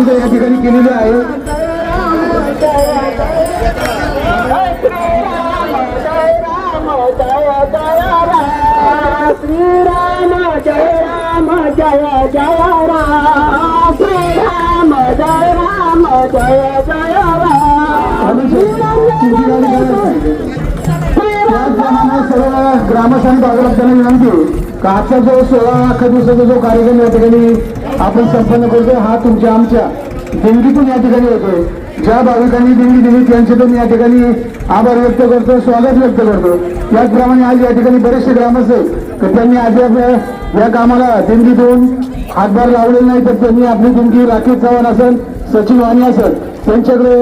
सुद्धा या ठिकाणी केलेली आहे. श्रीराम जय राम जय जय राम श्रीराम जय राम जय जय राम त्याचप्रमाणे सर्व ग्रामस्थांनी बाजारात विनंती. आजचा जो सोळा अख्खा दिवसाचा जो कार्यक्रम या ठिकाणी आपण संपन्न करतो हा तुमच्या आमच्या देणगीतून या ठिकाणी होतोय ज्या भाविकांनी देणगी दिली त्यांचे या ठिकाणी आभार व्यक्त करतो स्वागत व्यक्त करतो त्याचप्रमाणे आज या ठिकाणी बरेचसे ग्रामस्थ तर त्यांनी आज या कामाला देणगी देऊन हातभार लावलेला नाही तर त्यांनी आपली देणगी राकेश चव्हाण असेल सचिन वाणी असेल त्यांच्याकडे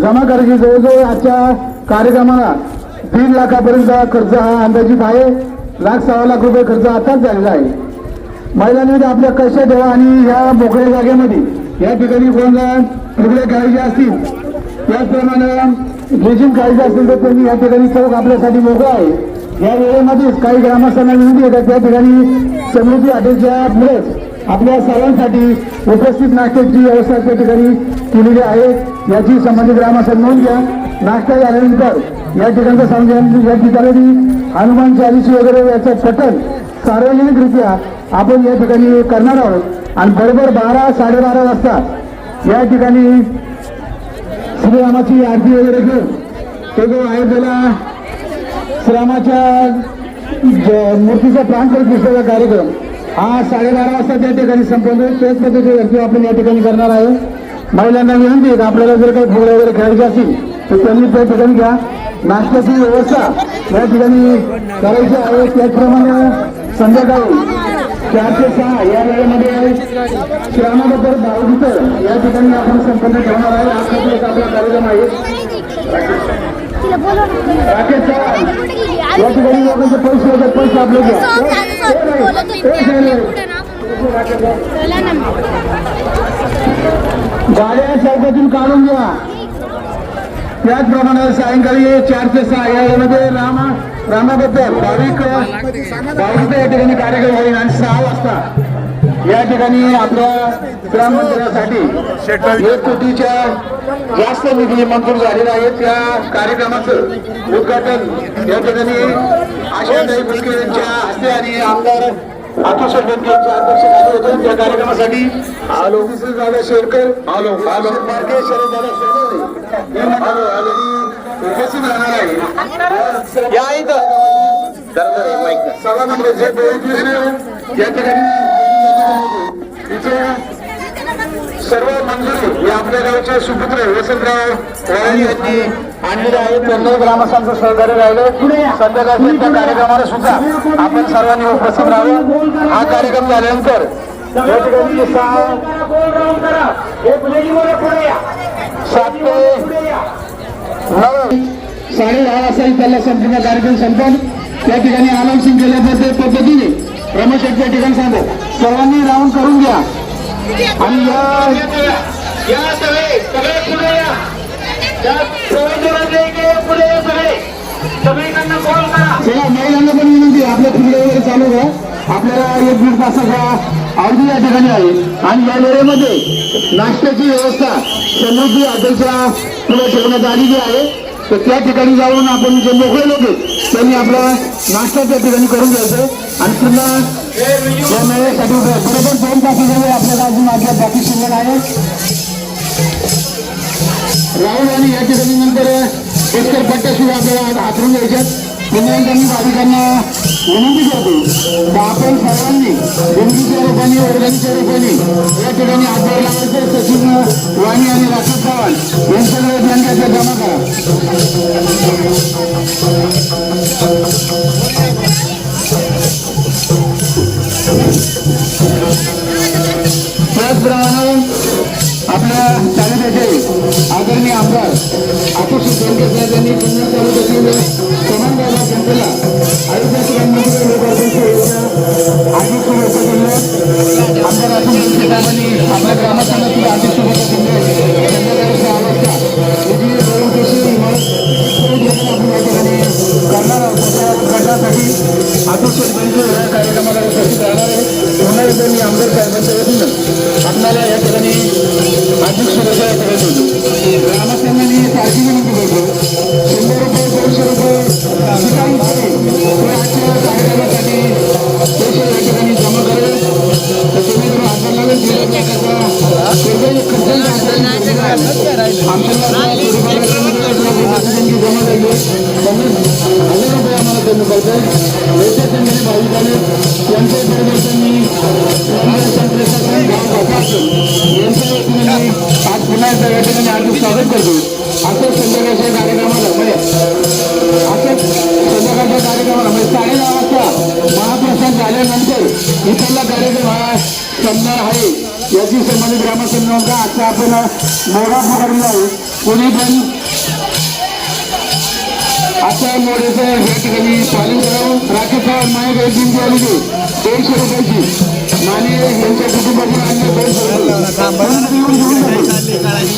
जमा करायची जवळजवळ आजच्या कार्यक्रमाला दीड लाखापर्यंत खर्च हा अंदाजित आहे. लाख सव्वा लाख रुपये खर्च आताच झालेला आहे. महिलांनी आपल्या कशा ठेवा आणि ह्या मोकळ्या जागेमध्ये या ठिकाणी कोणत्या फुगडे करायचे असतील त्याचप्रमाणे ड्रेसिंग करायचे असतील तर त्यांनी या ठिकाणी चौक आपल्यासाठी मोकळा आहे. या वेळेमध्येच काही ग्रामस्थांना विनंती येतात त्या ठिकाणी समृद्धी हॉटेलच्या मुळेच आपल्या सर्वांसाठी उपस्थित नाश्त्याची व्यवस्था त्या ठिकाणी केलेली आहे. याची संबंधित ग्रामस्थांनी नोंद घ्या. नाश्ता झाल्यानंतर या ठिकाणचं सांगण्यात या ठिकाणी हनुमान चालीस वगैरे याचं पठण सार्वजनिकरित्या आपण या ठिकाणी करणार आहोत. आणि बरोबर बारा साडेबारा वाजता या ठिकाणी श्रीरामाची आरती वगैरे घेऊन तो जो अयोध्येला श्रीरामाच्या ज- मूर्तीचा प्राण प्रतिष्ठेचा कार्यक्रम हा साडेबारा वाजता त्या ठिकाणी संपवतो. तेच त्याच व्यक्ती आपण या ठिकाणी करणार आहे. महिलांना विनंती आहे आपल्याला जर काही फुगडे वगैरे खेळायचे असतील तर त्यांनी त्या ठिकाणी घ्या. नाश्त्याची व्यवस्था या ठिकाणी करायची आहे त्याचप्रमाणे संध्याकाळी चार ते सहा या वेळेमध्ये श्रामाबद्दल भावगीतं या ठिकाणी आपण संपन्न ठेवणार आहे हा एक आपला कार्यक्रम आहे. राकेश चव्हाण? या ठिकाणी लोकांचे पैसे होतात पैसे आपले. गाड्या चौकातून काढून घ्या त्याचप्रमाणे सायंकाळी चार ते सहा या रामा रामाबद्दल भाविक भाविक या ठिकाणी कार्यक्रम होईल आणि सहा वाजता या ठिकाणी आपल्या ग्राम मंदिरासाठी एक कोटीच्या जास्त निधी मंजूर झालेला आहे. त्या कार्यक्रमाचं उद्घाटन या ठिकाणी आशाताई बुलके यांच्या हस्ते आणि आमदार अतुल शेट्टी यांच्या त्या कार्यक्रमासाठी आलो दादा शेरकर आलो आलो मार्के शरद दादा शेरकर आलो आलो उपस्थित राहणार आहे या इथं सभा नंबर जे बोलत या ठिकाणी सर्व मंजुरी हे आपल्या गावचे सुपुत्र वसंतराव वळाई यांनी आणलेले आहेत त्यांना ग्रामस्थांचं सहकार्य राहिलं. संध्याकाळच्या त्या कार्यक्रमाला सुद्धा आपण सर्वांनी उपस्थित राहावं. हा कार्यक्रम झाल्यानंतर या ठिकाणी सहा सात ते नऊ साडे दहा वाजता त्याला संपूर्ण कार्यक्रम संपन. त्या ठिकाणी अनाउन्सिंग केल्या पद्धतीने. रमेश शेट्टी या ठिकाणी सांगतो. सर्वांनी राऊंड करून घ्या. आणि या सगळे सगळे पुढे या पुढे या सगळे सगळीकडनं कॉल करा चला महिलांना पण विनंती आपल्या फुले वगैरे चालू घ्या आपल्याला एक दीड तासाचा अवधी या ठिकाणी आहे. आणि या वेळेमध्ये नाश्त्याची व्यवस्था समृद्धी हॉटेलच्या पुढे ठेवण्यात आलेली आहे. तर त्या ठिकाणी जाऊन आपण जे मोकळे लोक त्यांनी आपला नाश्ता त्या ठिकाणी करून द्यायचं आणि पुन्हा या मेळ्यासाठी बरोबर दोन तासाच्या वेळ आपल्याला अजून आपल्या बाकी शिल्लक आहे. राहुल आणि या ठिकाणी नंतर पुष्कर पट्ट्याशिवाय आपल्याला हातरून घ्यायच्यात पुन्हा एकदा मी भाविकांना विनंती करतो. तर आपण सर्वांनी देणगीच्या रूपाने वर्गणीच्या रूपाने या ठिकाणी हातभार लावायचं सचिन वाणी आणि राकेश चव्हाण यांच्याकडे बँकेच्या जमा करा. त्याचप्रमाणे आपल्या तालुक्याचे आदरणीय आमदार आकुश बेनके साहेब यांनी पुन्हा तालुक्यातील समान गावला जनतेला आयुष्याच्या मंदिर योजना आधी शुभेच्छा दिल्या आमदार अतुल साहेबांनी आपल्या ग्रामस्थांना सुद्धा आधी शुभेच्छा दिल्या संध्याकाळी सहा वाजता इमारत आपण या ठिकाणी करणार आहोत त्याच्या उद्घाटनासाठी अतुल शेठ या कार्यक्रमाला उपस्थित राहणार आहे. पुन्हा एकदा मी आमदार साहेबांच्या वतीनं आपल्याला या ठिकाणी असं संध्याकाळच्या कार्यक्रमाला म्हणजे असं संध्याकाळच्या कार्यक्रमाला म्हणजे साडेदहा वाजता महाप्रसाद झाल्यानंतर इथला कार्यक्रम हा संपणार आहे. याची संबंधित ग्रामसंघ आता आपण मोडा पकडला आहे. कोणी पण आता मोड्याचं या ठिकाणी पालन करावं. राकेश साहेब माझ्याकडे एक दिंडी आली होती दोनशे रुपयाची. माने यांच्या कुटुंबातील अन्य दोनशे रुपये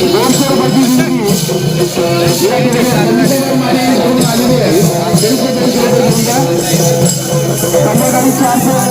दोनशे रुपयाची या ठिकाणी माने यांच्याकडून आलेली आहे दोनशे रुपये संध्याकाळी चार सहा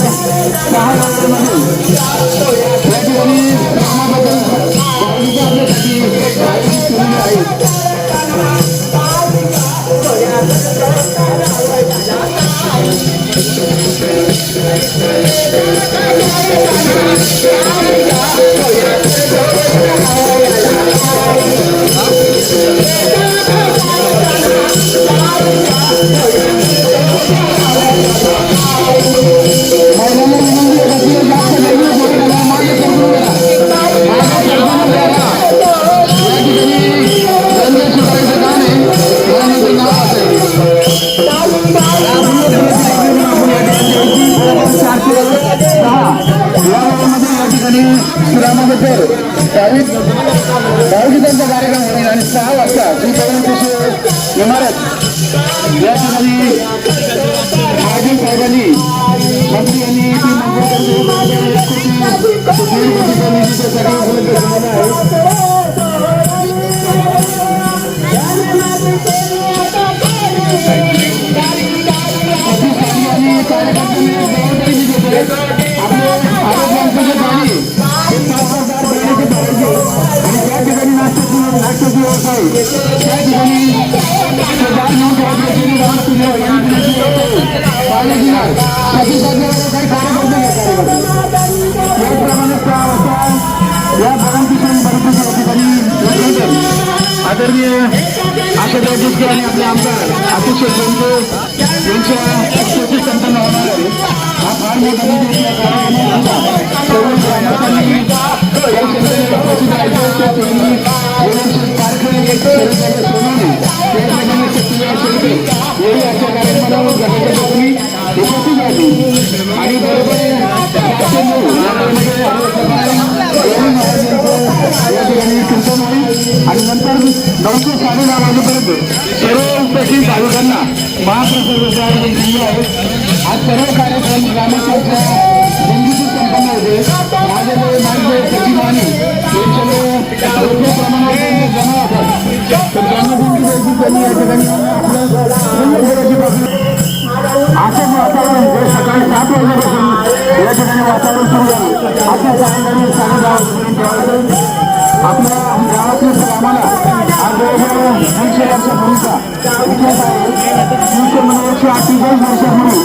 आशाताई आणि आपले आमदार अतिशय जोंके यांच्या उपस्थित संपन्न होणार आहे हा फार मोठा सर्व ग्रामस्थांनी कारखाने सोनाने त्या ठिकाणी सक्रिय कार्यक्रमाला उपस्थित आणि बरोबर या वेळेमध्ये आपल्या सरकारने यांनी महाराजांचं या ठिकाणी कीर्तन होईल आणि नंतर नऊ ते साडेदहा वाजेपर्यंत सर्व उपस्थित भाविकांना महाप्रसादाचं आयोजन केलेलं आहे आज सर्व कार्यक्रम ग्रामस्थांच्या बंदीतून संपन्न होते माझ्याकडे माझे सचिव आणि यांच्याकडे मोठ्या प्रमाणावर त्यांचे जमा होतात तर जन्मदिवशी त्यांनी या ठिकाणी आपलं रंगभराची पासून असंच वातावरण जे सकाळी सात वाजल्यापासून या ठिकाणी वातावरण सुरू झालं आता सायंकाळी साडेदहा वाजेपर्यंत ठेवायचं आपल्या गावातल्या आम्हाला आज जवळजवळ दीडशे वर्षापूर्वीचा इतिहास आहे तीनशे म्हणजे एकशे अठ्ठेचाळीस वर्षापूर्वी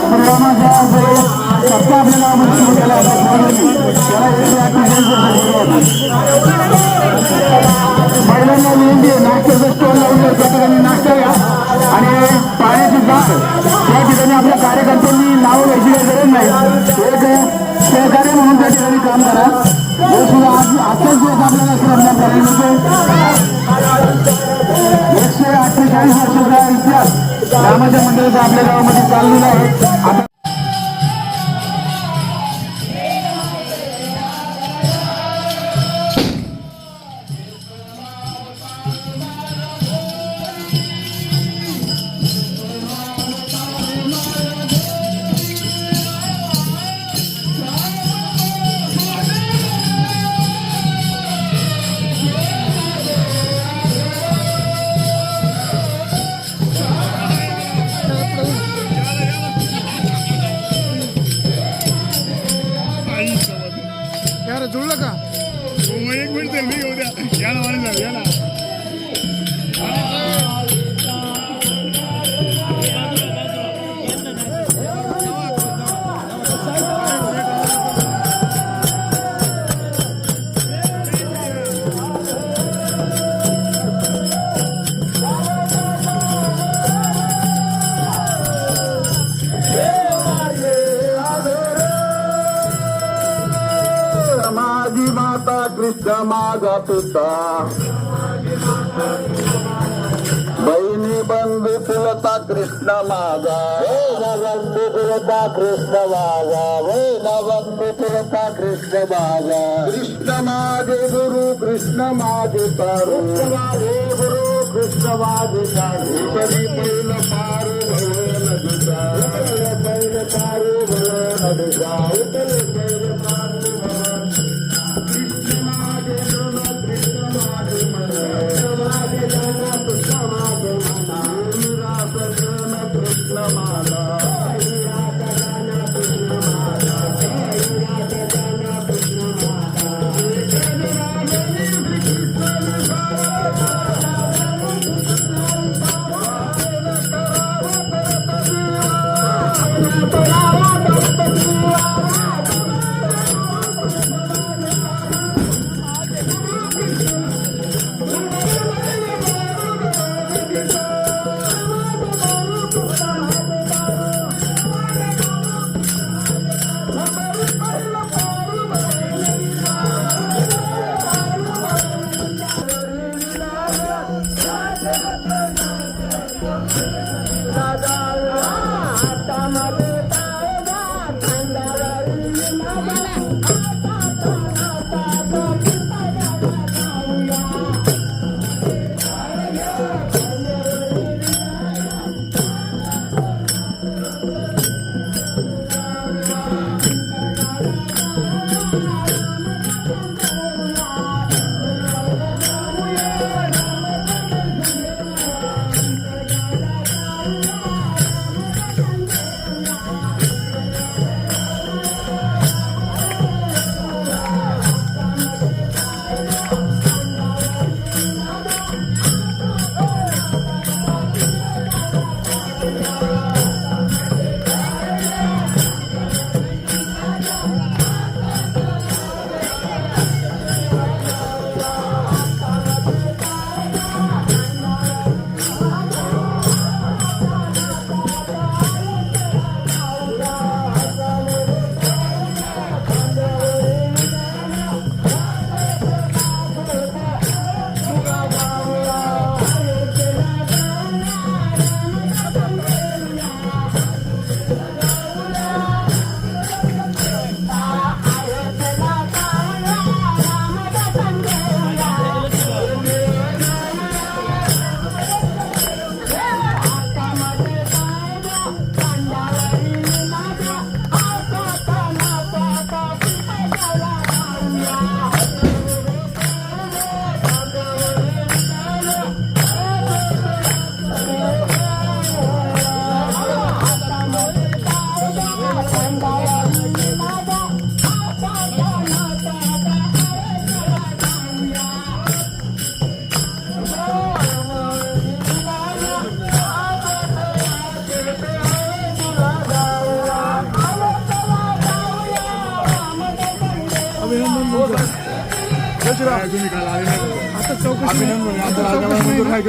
श्रीरामाच्या जवळ सत्ता आपल्या गावामध्ये सुरू केला होता शिवाजींनी. त्याला एकशे अठ्ठेचाळीस वर्ष महिलांना विनंती आहे नाश्त्याचं स्टॉल लावून त्या ठिकाणी नाश्ता घ्या आणि पाण्याची जाग त्या ठिकाणी आपल्या कार्यकर्त्यांनी नावं घ्यायची गरज नाही एक सहकार्य म्हणून त्या ठिकाणी काम करा एकशे अठ्ठेचाळीस वर्षाचा इतिहास रामाच्या आपल्या गावामध्ये चाललेला आहे आता कृष्ण माझा तुझा बहिणी बंधू तुलता कृष्ण माझा बंधू तुलता कृष्ण माझा बंधू तुलता कृष्ण माझा कृष्ण माझे गुरु कृष्ण माझे तारू माझे गुरु कृष्ण माझे तारू कधी पहिलं पारू भव नदीचा पहिलं पारू भव नदीचा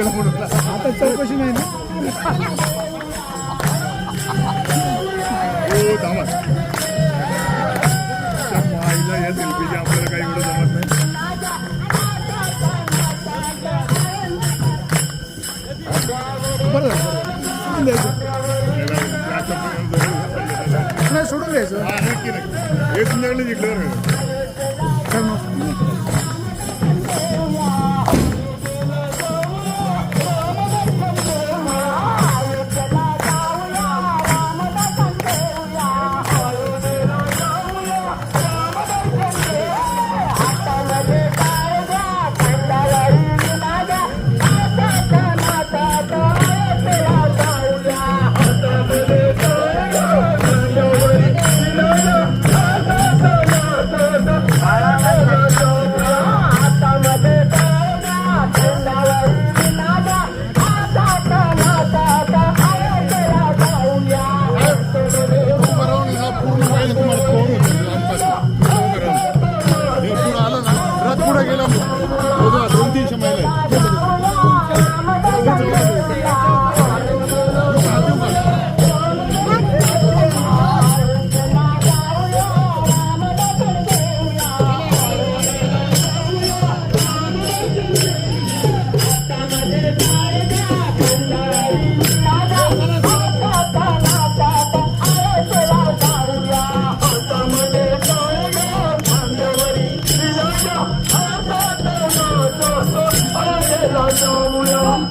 आता चौकशी नाही ना? हो आईला या सेल्फीची आपल्याला काही एवढं जमत नाही. बरं द्यायचं. नाही सोडून द्यायचं. हे तुमच्याकडे जिंकलं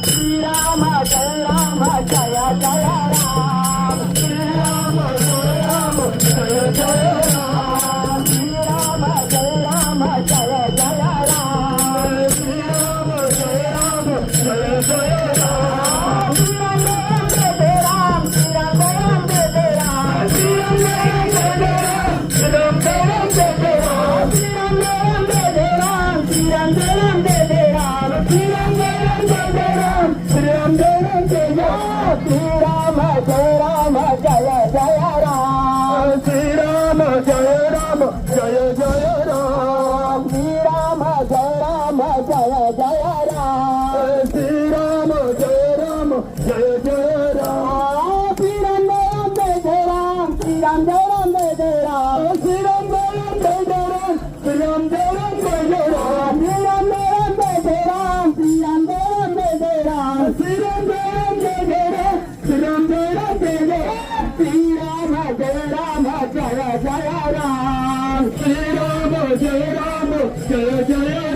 Shriram Rama Jai Rama Jaya Jaya Rama. Jai Ram, Jai Ram, Jai Jai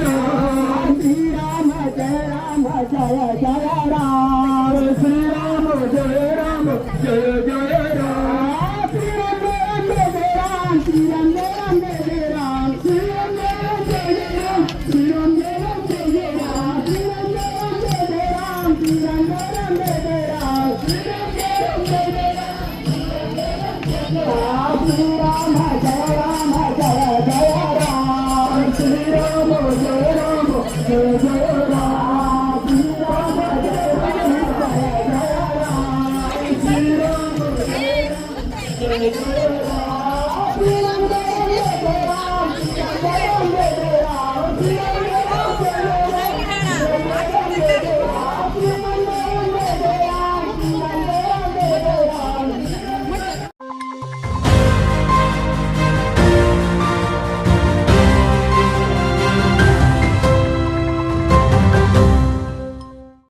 And.